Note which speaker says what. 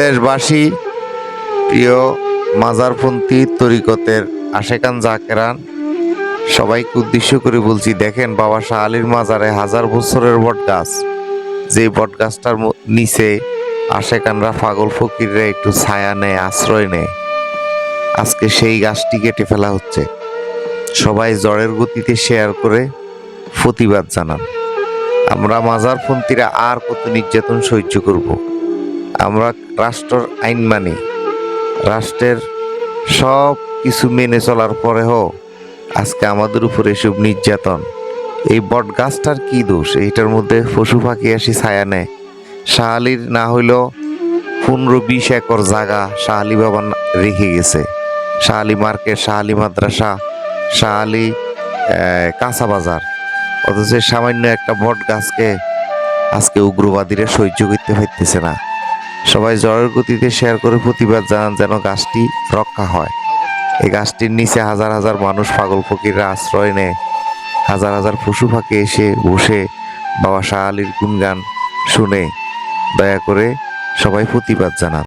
Speaker 1: দেশবাসী, প্রিয় মাজারপন্থী তরিকতের আশেকান জাকেরান, সবাইকে উদ্দেশ্য করে বলছি, দেখেন বাবা শাহ আলীর মাজারে হাজার বছরের বট গাছ যে বট গাছটার নিচে আশেকানরা পাগল ফকিররা একটু ছায়া নেয়, আশ্রয় নেয়। আজকে সেই গাছটি কেটে ফেলা হচ্ছে। সবাই জ্বরের গতিতে শেয়ার করে প্রতিবাদ জানান। আমরা মাজারপন্থীরা আর কত নির্যাতন সহ্য করব? আমরা রাষ্ট্র আইন মানি। রাষ্ট্রের সব কিছু মেনে চলার পরেও আজকে আমাদের উপরে এসব নির্যাতন। এই বট গাছটার কি দোষ? এইটার মধ্যে পশু পাখি আসি ছায়া নেয়। শাহালির না হইলেও পনেরো বিশ একর জায়গা শাহালি বাবা রেখে গেছে। শাহালি মার্কেট, শাহালি মাদ্রাসা, শাহালি কাঁচা বাজার। অথচ সামান্য একটা বট গাছকে আজকে উগ্রবাদীরা সহ্য করতে পারতেছে না। সবাই জয়ের গতিতে শেয়ার করে প্রতিবাদ জানান যেন গাছটি রক্ষা হয়। এই গাছটির নিচে হাজার হাজার মানুষ পাগল ফকিররা আশ্রয় নেয়। হাজার হাজার পশু পাখি এসে বসে বাবা শাহ আলীর গুণগান শুনে। দয়া করে সবাই প্রতিবাদ জানান।